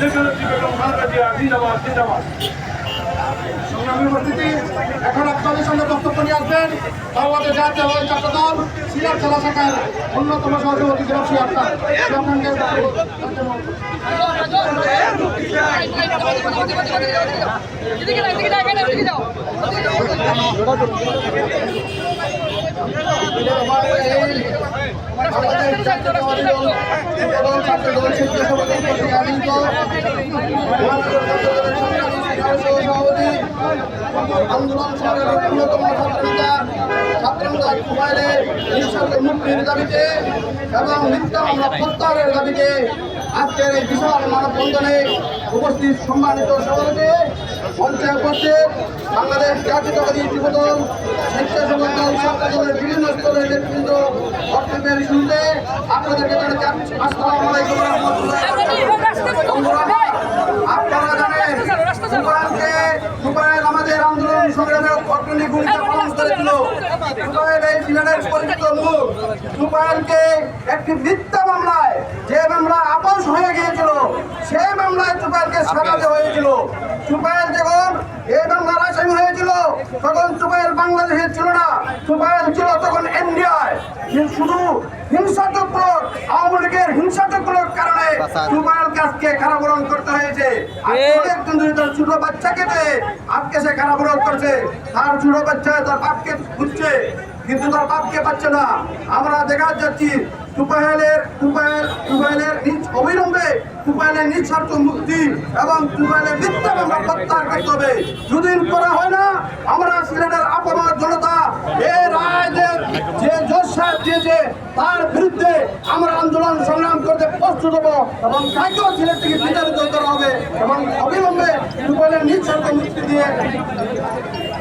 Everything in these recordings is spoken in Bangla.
দেশনেত্রী বেগম খালেদা জিয়া জিন্দাবাদ জিন্দাবাদ সংগ্রামী উপস্থিতি এখন আপনাদের সঙ্গে বক্তব্য অন্যতম আপনাকে বাংলাদেশ জাতীয়তাবাদী দল যুবদল ছাত্র দল স্বেচ্ছাসেবক দল কর্তৃক সভাপতি আন্দোলন শহরের অন্যতম ছাত্রনেতা ছাত্রনেতা মুক্তির দাবিতে এবং মিথ্যা মামলা প্রত্যাহারের দাবিতে আজকের এই বিশাল মানববন্ধনে উপস্থিত সম্মানিত সভাপতি মঞ্চে উপস্থিত বাংলাদেশ জাতীয়তাবাদী যুবদল স্বেচ্ছাসেবক দল ছাত্র দলের বিভিন্ন স্তরের নেতৃবৃন্দ বক্তব্যের শুনতে আপনাদেরকে জানাচ্ছি আসসালামু আলাইকুম রহমতুল্লাহ বন্ধুরা, আপনারা জানেন সুপারকে সুপারের আমাদের আন্দোলন সংগ্রামে ভূমিকা পালন করেছিল। সুপারকে একটি মিথ্যা মামলায় যে মামলা আপোষ হয়ে গিয়েছিল সেই মামলায় সুপারকে সাজাতে হয়েছিল। সুপার যখন এই মামলার আসামি হয়েছিল, তখন সুপার বাংলাদেশে ছিল না। সুপার ছিল তখন ইন্ডিয়ায় শুধু আওয়ামী লীগের কারণে সুপার কাজকে কারাবরণ করতে হয়েছে। আর অনেকজন যদি তার ছোট বাচ্চাকে পেয়ে আজকে সে কারাবরণ করছে তার ছোট বাচ্চা তার বাপকে খুঁজছে কিন্তু তার বাপকে পাচ্ছে না। আমরা দেখা যাচ্ছি তুপাহেলের তুপাহেল তুপাহেলের নিজ অবিলম্বে তুপাহেলের নিঃস্বার্থ মুক্তি এবং তুপাহেলের মিথ্যা মামলা প্রত্যাহার করতে হবে। যদি করা হয় না, আমরা সিলেটের আপামর জনতা এই রায় যে- জজ সাহেব দিয়েছে, তার বিরুদ্ধে আমরা আন্দোলন সংগ্রাম করতে প্রস্তুত হব এবং তাকেও সিলেট থেকে বিতাড়িত করা হবে এবং অবিলম্বে তুপাহেলের নিঃস্বার্থ মুক্তি দিয়ে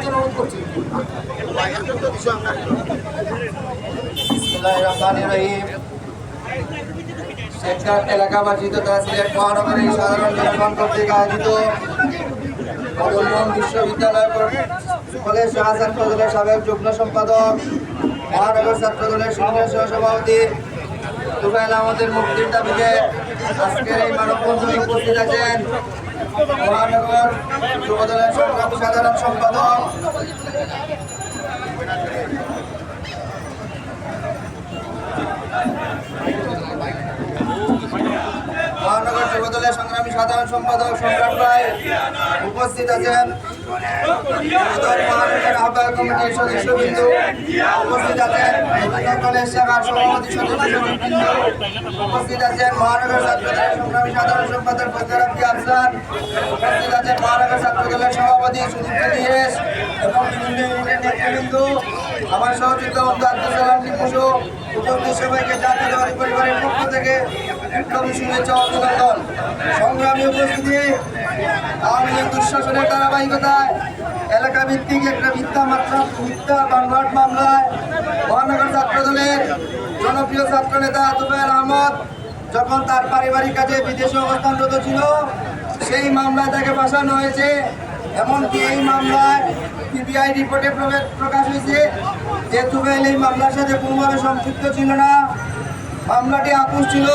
দেওয়ার জন্য অনুরোধ করছি এলাকাবাসী তথা সিলেট মহানগরী সাধারণ জনগণ কর্তৃক আয়োজিত বিশ্ববিদ্যালয় সাবেক যুগ্ম সম্পাদক মহানগর ছাত্র দলের সঙ্গে সহসভাপতি তুফাইল আমাদের মুক্তির দাবিতে আজকের এই মানববন্ধনে উপস্থিত আছেন মহানগর যুবদলের সংগ্রামী সাধারণ সম্পাদক মহানগর যুবদলের সংগ্রামী সাধারণ সম্পাদক সম্রাট রায় উপস্থিত আছেন। আহ্বায়ক কমিটির সদস্যবৃন্দ উপস্থিত আছেন কলেজ সভাপতি উপস্থিত আছেন মহানগর ছাত্রদলের সংগ্রামী সাধারণ সম্পাদক ফজল আব্দি আফসান। উপস্থিত আছেন মহানগর ছাত্র দলের সভাপতি সুদীপ্ত এবং বিভিন্ন নেতৃবৃন্দ, আমার সহযোগিত বন্ধু আব্দুল সালাম উপস্থিত সবাইকে জাতীয় পরিবারের পক্ষ থেকে বিপ্লবী শুভেচ্ছা অভিনন্দন। সংগ্রামী উপস্থিতি, আওয়ামী লীগ দুঃশাসনের ধারাবাহিকতায় এলাকা ভিত্তিক একটা মিথ্যা মাত্রা মিথ্যা বানভাট মামলায় মহানগর ছাত্র দলের জনপ্রিয় ছাত্র নেতা তুফায়েল আহমদ যখন তার পারিবারিক কাজে বিদেশে অবস্থানরত ছিল, সেই মামলায় তাকে ফাঁসানো হয়েছে। এমনকি এই মামলায় পিবিআই রিপোর্টে প্রকাশ হয়েছে যে তুফাইল এই মামলার সাথে কোনোভাবে সম্পৃক্ত ছিল না। মামলাটি আপোষ ছিল।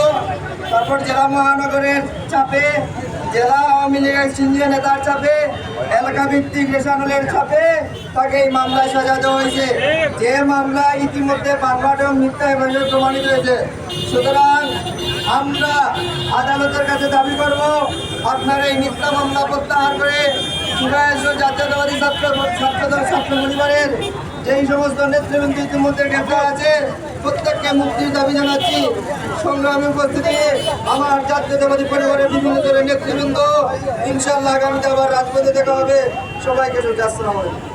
তারপর জেলা মহানগরের চাপে, জেলা আওয়ামী লীগের সিনিয়র নেতার চাপে এলাকা ভিত্তিক রেশানুলের চাপে তাকে এই মামলায় সাজা দেওয়া হয়েছে। যে মামলা ইতিমধ্যে বারবার এবং মিথ্যা হিসেবে প্রমাণিত হয়েছে। সুতরাং আমরা আদালতের কাছে দাবি করব, আপনার এই মিথ্যা মামলা প্রত্যাহার করে সুরায়স জাতীয়তাবাদী ছাত্র ছাত্রদল ছাত্র পরিবারের যেই সমস্ত নেতৃবৃন্দ ইতিমধ্যে গ্রেপ্তার আছে প্রত্যেককে মুক্তির দাবি জানাচ্ছি। সংগ্রামে উপস্থিতি আমার জাতীয়তাবাদী পরিবারের বিভিন্ন দলের নেতৃবৃন্দ ইনশাল্লাহ আগামীতে আবার রাজপথে দেখা হবে। সবাইকে আসসালামু আলাইকুম।